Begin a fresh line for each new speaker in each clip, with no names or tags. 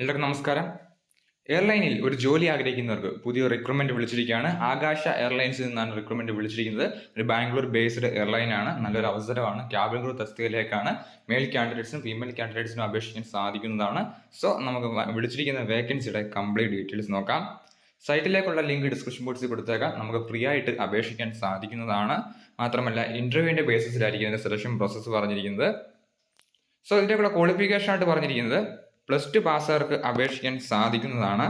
എല്ലാവർക്കും നമസ്കാരം. എയർലൈനിൽ ഒരു ജോലി ആഗ്രഹിക്കുന്നവർക്ക് പുതിയ റിക്രൂട്ട്മെന്റ് വിളിച്ചിരിക്കുകയാണ്. ആകാശ എയർലൈൻസിൽ നിന്നാണ് റിക്രൂട്ട്മെന്റ് വിളിച്ചിരിക്കുന്നത്. ഒരു ബാംഗ്ലൂർ ബേസ്ഡ് എയർലൈൻ ആണ്. നല്ലൊരു അവസരമാണ്. ക്യാബിൻ ക്രൂ തസ്തികയിലേക്കാണ്. മെയിൽ കാൻഡിഡേറ്റ്സും ഫീമെയിൽ കാൻഡിഡേറ്റ്സിനും അപേക്ഷിക്കാൻ സാധിക്കുന്നതാണ്. സോ നമുക്ക് വിളിച്ചിരിക്കുന്ന വേക്കൻസിയുടെ കംപ്ലീറ്റ് ഡീറ്റെയിൽസ് നോക്കാം. സൈറ്റിലേക്കുള്ള ലിങ്ക് ഡിസ്ക്രിപ്ഷൻ ബോക്സിൽ കൊടുത്തേക്കാം. നമുക്ക് ഫ്രീ ആയിട്ട് അപേക്ഷിക്കാൻ സാധിക്കുന്നതാണ്. മാത്രമല്ല ഇന്റർവ്യൂവിന്റെ ബേസിസിലായിരിക്കും ഇതിന്റെ സെലക്ഷൻ പ്രോസസ്സ് പറഞ്ഞിരിക്കുന്നത്. സോ ഇതിന്റെക്കുള്ള ക്വാളിഫിക്കേഷൻ ആയിട്ട് പറഞ്ഞിരിക്കുന്നത് പ്ലസ് ടു പാസ്സുകാർക്ക് അപേക്ഷിക്കാൻ സാധിക്കുന്നതാണ്.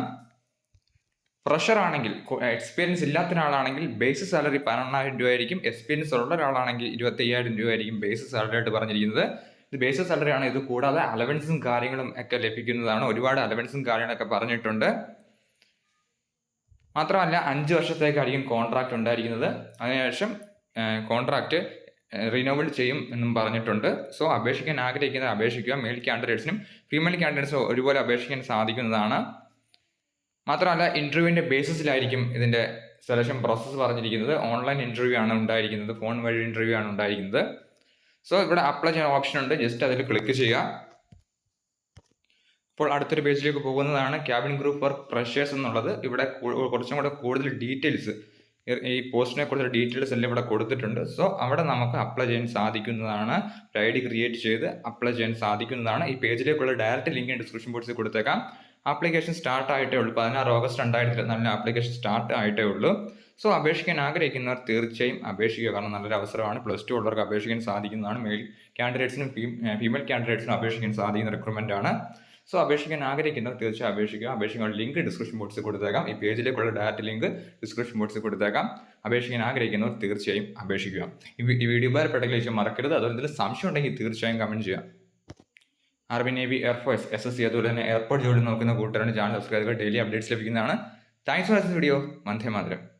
ഫ്രഷർ ആണെങ്കിൽ എക്സ്പീരിയൻസ് ഇല്ലാത്ത ഒരാളാണെങ്കിൽ ബേസ് സാലറി പതിനെണ്ണായിരം രൂപ ആയിരിക്കും എക്സ്പീരിയൻസ് ഉള്ള ഒരാളാണെങ്കിൽ രൂപ ആയിരിക്കും ബേസ് സാലറി ആയിട്ട് പറഞ്ഞിരിക്കുന്നത്. ഇത് ബേസ് സാലറി ആണ്. ഇത് കൂടാതെ അലവൻസും കാര്യങ്ങളും ഒക്കെ ലഭിക്കുന്നതാണ്. ഒരുപാട് അലവൻസും കാര്യങ്ങളൊക്കെ പറഞ്ഞിട്ടുണ്ട്. മാത്രമല്ല അഞ്ച് വർഷത്തേക്കായിരിക്കും കോൺട്രാക്ട് ഉണ്ടായിരിക്കുന്നത്. അതിനുശേഷം കോൺട്രാക്ട് റിനോവൽ ചെയ്യും എന്നും പറഞ്ഞിട്ടുണ്ട്. സോ അപേക്ഷിക്കാൻ ആഗ്രഹിക്കുന്ന അപേക്ഷിക്കുക മെയിൽ കാൻഡിഡേറ്റ്സിനും ഫീമെയിൽ കാൻഡിഡേറ്റ്സിനും ഒരുപോലെ അപേക്ഷിക്കാൻ സാധിക്കുന്നതാണ്. മാത്രമല്ല ഇന്റർവ്യൂവിന്റെ ബേസിസിലായിരിക്കും ഇതിന്റെ സെലക്ഷൻ പ്രോസസ്സ് പറഞ്ഞിരിക്കുന്നത്. ഓൺലൈൻ ഇന്റർവ്യൂ ആണ് ഉണ്ടായിരിക്കുന്നത് ഫോൺ വഴി ഇന്റർവ്യൂ ആണ് ഉണ്ടായിരിക്കുന്നത്. സോ ഇവിടെ അപ്ലൈ ചെയ്യാൻ ഓപ്ഷൻ ഉണ്ട്. ജസ്റ്റ് അതിൽ ക്ലിക്ക് ചെയ്യുക. അപ്പോൾ അടുത്തൊരു പേജിലേക്ക് പോകുന്നതാണ് ക്യാബിൻ ഗ്രൂപ്പ് ഫോർ ഫ്രഷേഴ്സ് എന്നുള്ളത്. ഇവിടെ കുറച്ചും കൂടെ കൂടുതൽ ഡീറ്റെയിൽസ് ഈ പോസ്റ്റിനെ കുറിച്ച് ഡീറ്റെയിൽസ് എല്ലാം ഇവിടെ കൊടുത്തിട്ടുണ്ട്. സോ അവിടെ നമുക്ക് അപ്ലൈ ചെയ്യാൻ സാധിക്കുന്നതാണ് ഐ ഡി ക്രിയേറ്റ് ചെയ്ത് അപ്ലൈ ചെയ്യാൻ സാധിക്കുന്നതാണ്. ഈ പേജിലേക്കുള്ള ഡയറക്റ്റ് ലിങ്ക് ഡിസ്ക്രിപ്ഷൻ ബോക്സിൽ കൊടുത്തേക്കാം. ആപ്ലിക്കേഷൻ സ്റ്റാർട്ട് ആയിട്ടേ ഉള്ളൂ. പതിനാറ് ഓഗസ്റ്റ് രണ്ടായിരത്തി ഇരുപത്തിനാലിന് ആപ്ലിക്കേഷൻ സ്റ്റാർട്ട് ആയിട്ടേ ഉള്ളൂ. സോ അപേക്ഷിക്കാൻ ആഗ്രഹിക്കുന്നവർ തീർച്ചയായും അപേക്ഷിക്കുക. കാരണം നല്ലൊരു അവസരമാണ്. പ്ലസ് ടു ഉള്ളവർക്ക് അപേക്ഷിക്കാൻ സാധിക്കുന്നതാണ്. മെയിൽ കാൻഡിഡേറ്റ്സിനും ഫീമെയിൽ കാൻഡിഡേറ്റ്സിനും അപേക്ഷിക്കാൻ സാധിക്കുന്ന റിക്രൂട്ട്മെന്റ് ആണ്. സോ അപേക്ഷിക്കാൻ ആഗ്രഹിക്കുന്നവർ തീർച്ചയായും അപേക്ഷിക്കുക. അപേക്ഷിക്കാൻ ലിങ്ക് ഡിസ്ക്രിപ്ഷൻ ബോക്സിൽ കൊടുത്തേക്കാം. ഈ പേജിലേക്കുള്ള ഡാറ്റ ലിങ്ക് ഡിസ്ക്രിപ്ഷൻ ബോക്സിൽ കൊടുത്തേക്കാം. അപേക്ഷിക്കാൻ ആഗ്രഹിക്കുന്നവർ തീർച്ചയായും അപേക്ഷിക്കുക. ഈ വീഡിയോ ഉപകാരപ്പെട്ടെങ്കിൽ ശേഷം മറക്കരുത്. അതുപോലെ സംശയം ഉണ്ടെങ്കിൽ തീർച്ചയായും കമന്റ് ചെയ്യാം army navy air force S S C അതുപോലെ തന്നെ എയർപോർട്ട് ജോലി നോക്കുന്ന കൂട്ടുകാരുടെ ചാനൽ സബ്സ്ക്രൈബ് ഡെയിലി അപ്ഡേറ്റ്സ് ലഭിക്കുന്നതാണ്. Thanks for video Vande Mataram.